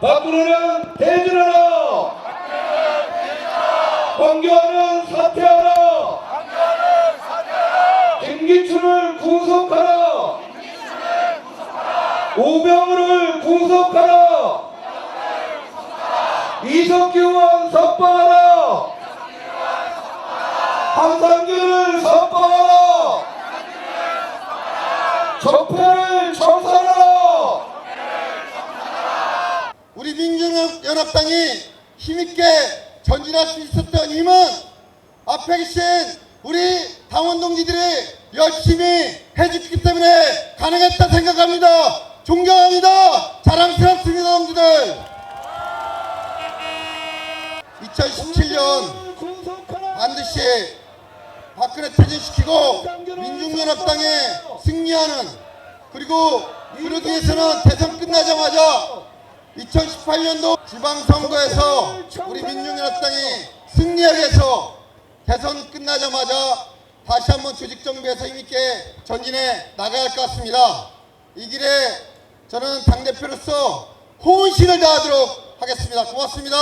박근혜는 퇴진하라 황교안은 사퇴하라 김기춘을 구속하라 우병우를 구속하라 이석기 의원 석방하라 한상규를 석방하라 적폐를 청산하라 우리 민주 연합당이 힘있게 전진할 수 있었던 힘은 앞에 계신 우리 당원 동지들이 열심히 해주기 때문에 가능했다 생각합니다. 존경합니다. 자랑스럽습니다, 동지들. 2017년 반드시 박근혜 퇴진시키고 민중연합당에 승리하는 그리고 그러기 위해서는 대선 끝나자마자 2018년도 지방선거에서 우리 민중연합당이 승리하기 위해서 대선 끝나자마자 다시 한번 조직정비에서 힘있게 전진해 나가야 할 것 같습니다. 이 길에 저는 당대표로서 혼신을 다하도록 하겠습니다. 고맙습니다.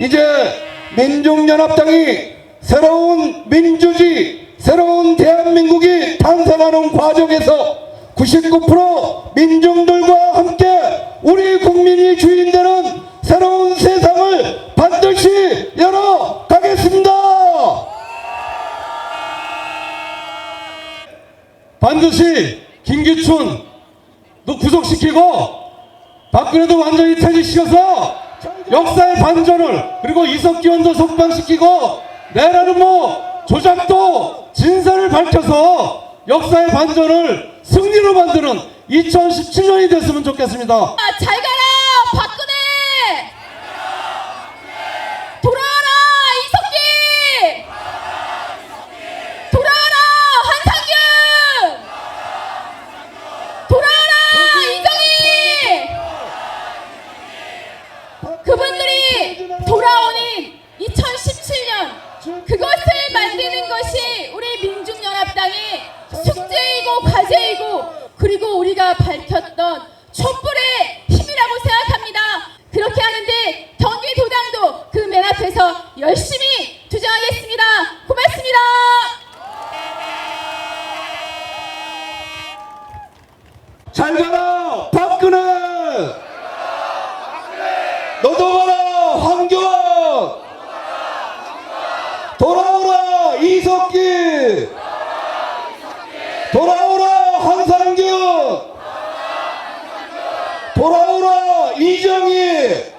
이제 민중연합당이 새로운 민주주의, 새로운 대한민국이 탄생하는 과정에서 99% 민중들과 함께 우리 국민이 주인되는 새로운 세상을 반드시 열어 가겠습니다. 반드시 김기춘 너 구속시키고 박근혜도 완전히 퇴진시켜서 역사의 반전을 그리고 이석기 원도 석방시키고 내라는 뭐 조작도 진실을 밝혀서 역사의 반전을 승리로 만드는 2017년이 됐으면 좋겠습니다. 아, 잘 가라 박근혜! 돌아와라 이석기! 돌아와라 한상균 돌아와라 이정희! 그분들이 돌아오는 2017년 그것을 만드는 것이 우리 민중연합당의 숙제이고 과제이고 그리고 우리가 밝혔던 촛불의 힘이라고 생각합니다. 그렇게 하는데 경기도당도 그 맨 앞에서 열심히 투쟁하겠습니다. 고맙습니다. 잘 가라 박근혜 너도 가라 황교안 돌아오라 이석기 돌아오라 한상균 돌아오라 이정희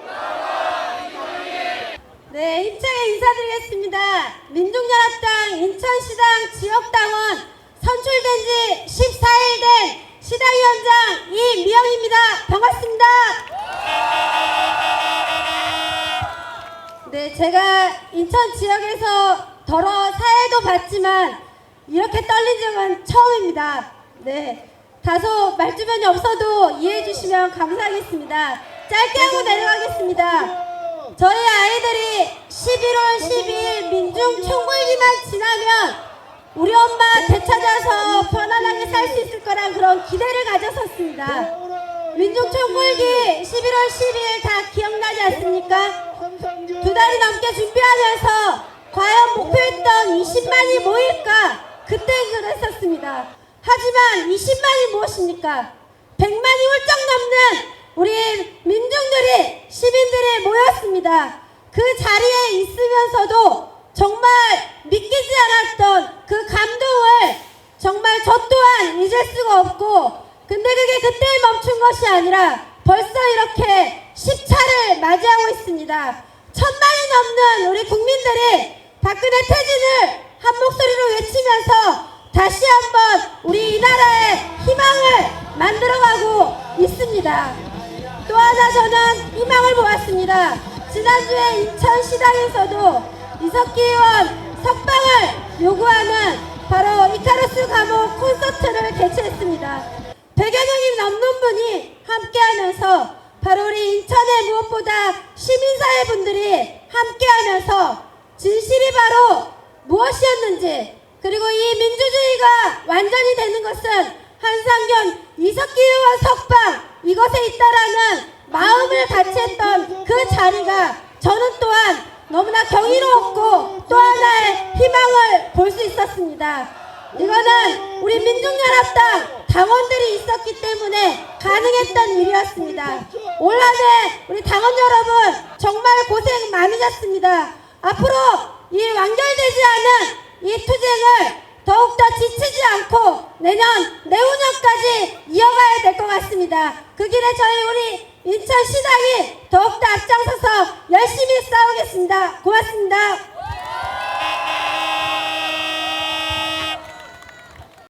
네, 힘차게 인사드리겠습니다. 민중연합당 인천시당 지역당원 선출된 지 14일 된 시당위원장 이미영입니다. 반갑습니다. 네, 제가 인천 지역에서 더러 사회도 봤지만 이렇게 떨린 적은 처음입니다. 네, 다소 말주변이 없어도 이해해 주시면 감사하겠습니다. 짧게 하고 내려가겠습니다. 저희 아이들이 11월 12일 민중 총궐기만 지나면 우리 엄마 되찾아서 편안하게 살 수 있을 거란 그런 기대를 가졌었습니다. 민중 총궐기 11월 12일 다 기억나지 않습니까? 두 달이 넘게 준비하면서 과연 목표했던 20만이 모일까? 그때 그랬었습니다. 하지만 20만이 무엇입니까? 100만이 훌쩍 넘는 우리 민중들이 시민들이 모였습니다. 그 자리에 있으면서도 정말 믿기지 않았던 그 감동을 정말 저 또한 잊을 수가 없고 근데 그게 그때 멈춘 것이 아니라 벌써 이렇게 10차를 맞이하고 있습니다. 천만이 넘는 우리 국민들이 박근혜 퇴진을 한 목소리로 외치면서 다시 한번 우리 이 나라의 희망을 만들어가고 있습니다. 또 하나 저는 희망을 보았습니다. 지난주에 인천시당에서도 이석기 의원 석방을 요구하는 바로 이카루스 감옥 콘서트를 개최했습니다. 100여 명이 넘는 분이 함께하면서 바로 우리 인천의 무엇보다 시민사회 분들이 함께하면서 진실이 바로 무엇이었는지 그리고 이 민주주의가 완전히 되는 것은 한상균 이석기 의원 석방 이것에 있다라는 마음을 같이 했던 그 자리가 저는 또한 너무나 경이로웠고 또 하나의 희망을 볼 수 있었습니다. 이거는 우리 민중연합당 당원들이 있었기 때문에 가능했던 일이었습니다. 올 한해 우리 당원 여러분 정말 고생 많으셨습니다. 앞으로 이 완결되지 않은 이 투쟁을 더욱더 지치지 않고 내년 내후년까지 이어가야 될 것 같습니다. 그 길에 저희 우리 인천 시당이 더욱더 앞장서서 열심히 싸우겠습니다. 고맙습니다.